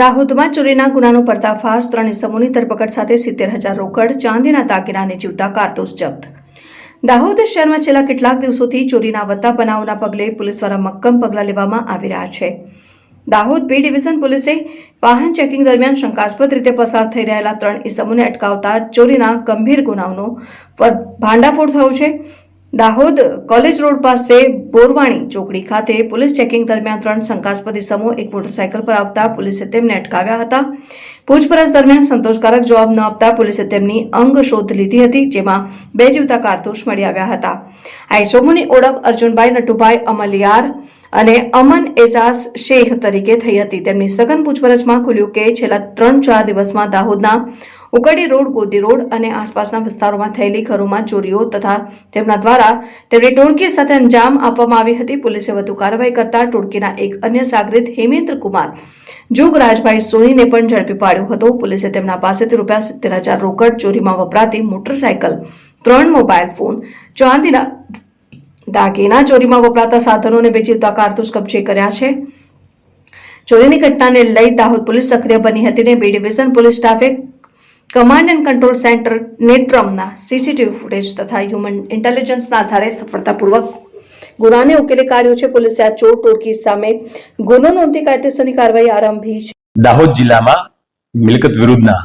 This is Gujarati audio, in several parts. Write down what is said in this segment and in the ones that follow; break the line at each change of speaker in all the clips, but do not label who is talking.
દાહોદમાં ચોરીના ગુનાનો પર્દાફાશ ત્રણ ઇસમોની ધરપકડ સાથે સિત્તેર હજાર રોકડ, ચાંદીના દાગીનાને જીવતા કારતૂસ જપ્ત. દાહોદ શહેરમાં છેલ્લા કેટલાક દિવસોથી ચોરીના વધતા બનાવના પગલે પોલીસ દ્વારા મક્કમ પગલાં લેવામાં આવી રહ્યા છે. દાહોદ બી ડિવિઝન પોલીસે વાહન ચેકિંગ દરમિયાન શંકાસ્પદ રીતે પસાર થઈ રહેલા ત્રણ ઇસમોને અટકાવતા ચોરીના ગંભીર ગુનાઓનો ભાંડાફોડ થયો છે. દાહોદ કોલેજ રોડ પાસે બોરવાણી ચોકડી ખાતે પોલીસ ચેકિંગ દરમિયાન ત્રણ શંકાસ્પદ ઇસમો એક મોટરસાયકલ પર આવતા પોલીસે તેમને અટકાવ્યા હતા. પૂછપરછ દરમિયાન સંતોષકારક જવાબ ન આપતા પોલીસે તેમની અંગ શોધ લીધી હતી, જેમાં બે જીવતા કારતૂસ મળી આવ્યા હતા. આ ઇસમોની ઓળખ અર્જુનભાઈ નટુભાઈ અમલિયાર અને અમન એજાઝ શેખ તરીકે થઈ હતી. તેમની સઘન પૂછપરછમાં ખુલ્યું કે છેલ્લા ત્રણ ચાર દિવસમાં દાહોદના ઉકડી રોડ, ગોદી રોડ અને આસપાસના વિસ્તારોમાં થયેલી ઘરોમાં ચોરીઓ તથા તેમના દ્વારા તેમની ટોળકી સાથે અંજામ આપવામાં આવી હતી. પોલીસે વધુ કાર્યવાહી કરતા ટોળકીના એક અન્ય સાગરીત હેમેન્દ્ર કુમાર જોગરાજભાઈ સોનીને પણ ઝડપી પાડ્યો હતો. પોલીસે તેમના પાસેથી રૂપિયા સિત્તેર હજાર રોકડ ચોરીમાં વપરાતી મોટરસાયકલ, ત્રણ મોબાઈલ ફોન, ચાંદીના દાગીના ચોરીમાં વપરાતા સાધનોને વેચીતા કારતૂસ કબજે કર્યા છે. ચોરીની ઘટનાને લઈ દાહોદ પોલીસ સક્રિય બની હતી ને બી ડિવિઝન પોલીસ સ્ટાફે કમાન્ડ એન્ડ કંટ્રોલ સેન્ટર નેટ્રમના સીસીટીવી ફૂટેજ તથા હ્યુમન ઇન્ટેલિજન્સના આધારે સફળતાપૂર્વક ગુનાને ઉકેલી કાઢ્યો છે. પોલીસે આ ચોર ટોળકી સામે ગુનો નોંધી કાયદેસરની કાર્યવાહી આરંભી છે.
દાહોદ જિલ્લામાં મિલકત વિરુદ્ધના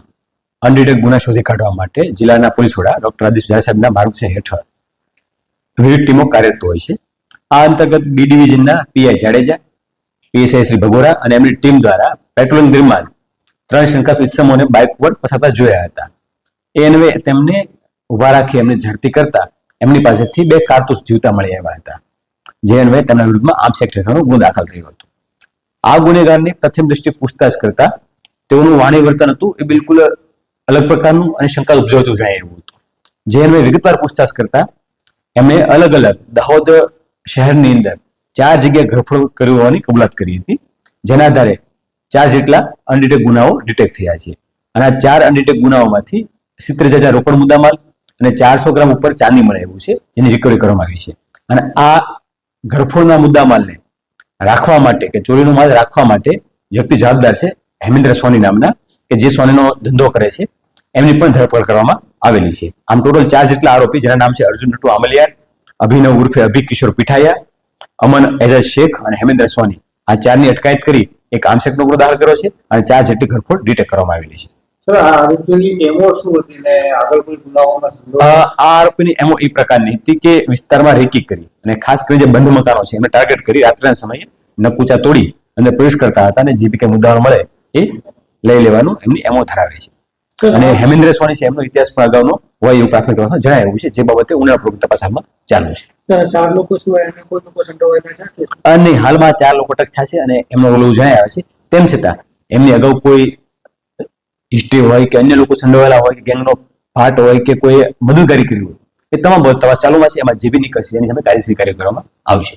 અનડિટેક ગુના શોધી કાઢવા માટે જિલ્લાના પોલીસ વડા ડોક્ટર આદિશ સાહેબના માર્ગદર્શન હેઠળ વિવિધ ટીમો કાર્યરત હોય છે. આ અંતર્ગત બી ડિવિઝનના પીઆઈ જાડેજા પીએસઆઈ શ્રી ભગોરા અને એમની ટીમ દ્વારા પેટ્રોલિંગ દરમિયાન ત્રણ શંકાસ્પદ ઇસમોને બાઇક પર પસારતા જોયા હતા. એ અન્વયે તેમને ઊભા રાખી એમને ઝડપી કરતા એમની પાસેથી બે કારતૂસ જીવતા મળી આવ્યા હતા. જે અન્વયે તેમના વિરુદ્ધમાં આર્મ સેક્રેટરીનો ગુનો દાખલ થયો હતો. આ ગુનેગારની પ્રથમ દ્રષ્ટિએ પૂછતાછ કરતા તેઓનું વાણી વર્તન હતું એ બિલકુલ અલગ પ્રકારનું અને શંકા ઉપજાવતું જણાય એવું હતું. જે અન્વયે વિગતવાર પૂછતાછ કરતા એમણે અલગ અલગ દાહોદ શહેરની અંદર ચાર જગ્યાએ ઘરફોડ કર્યું હોવાની કબૂલાત કરી હતી, જેના આધારે ચાર જેટલા અનડિટેક ગુનાઓ ડિટેક્ટ થયા છે. અને આ ચાર અનડિટેક ગુનાઓમાંથી સિત્તેર હજાર રોકડ મુદ્દામાલ અને ચારસો ગ્રામ ઉપર ચાંદી મળે એવું છે, જેની રિકવરી કરવામાં આવી છે. અને આ ઘરફોડના મુદ્દામાલને રાખવા માટે કે ચોરીનો માલ રાખવા માટે વ્યક્તિ જવાબદાર છે હેમેન્દ્ર સોની નામના, કે જે સોનીનો ધંધો કરે છે, એમની પણ ધરપકડ કરવામાં આવેલી છે. આમ ટોટલ ચાર જેટલા આરોપી જેના નામ છે અર્જુન નટુ આમલિયાન અભિનવ ઉર્ફે અભિ કિશોર પીઠાયા અમન એઝાજ શેખ અને હેમેન્દ્ર સોની. આ ચારની અટકાયત કરી એક આમસેકનો ગુનો દાખલ કર્યો છે અને ચાર જેટલી ઘરફોડ ડિટેક્ટ કરવામાં આવેલી છે.
આ આરોપીની એમો
એ પ્રકારની હતી કે વિસ્તારમાં રેકી કરી અને ખાસ કરી જે બંધ મકાનો છે એમને ટાર્ગેટ કરી રાત્રિના સમયે નકુચા તોડી અંદર પ્રવેશ કરતા હતા અને જે બી કંઈ મુદ્દાઓ મળે એ લઈ લેવાનું એમની એમો ધરાવે છે. અને હેમેન્દ્ર સ્વામી છે એમનો ઇતિહાસ પણ અગાઉનો હોય એવું પ્રાથમિક જણાય એવું છે જે બાબતે ઉનાળાપૂર્વક તપાસ હાલમાં ચાલુ છે.
ચાર લોકો
અને હાલમાં ચાર લોકો અટક થયા છે અને એમનો ઓલું જણાય આવે છે. તેમ છતાં એમની અગાઉ કોઈ હિસ્ટ્રી હોય કે અન્ય લોકો સંડોવાયેલા હોય કે ગેંગનો પાર્ટ હોય કે કોઈ મદદગારી કરી હોય એ તમામ તપાસ ચાલુમાં છે. એમાં જે બી નીકળશે એની સામે કાયદેસર કાર્ય કરવામાં આવશે.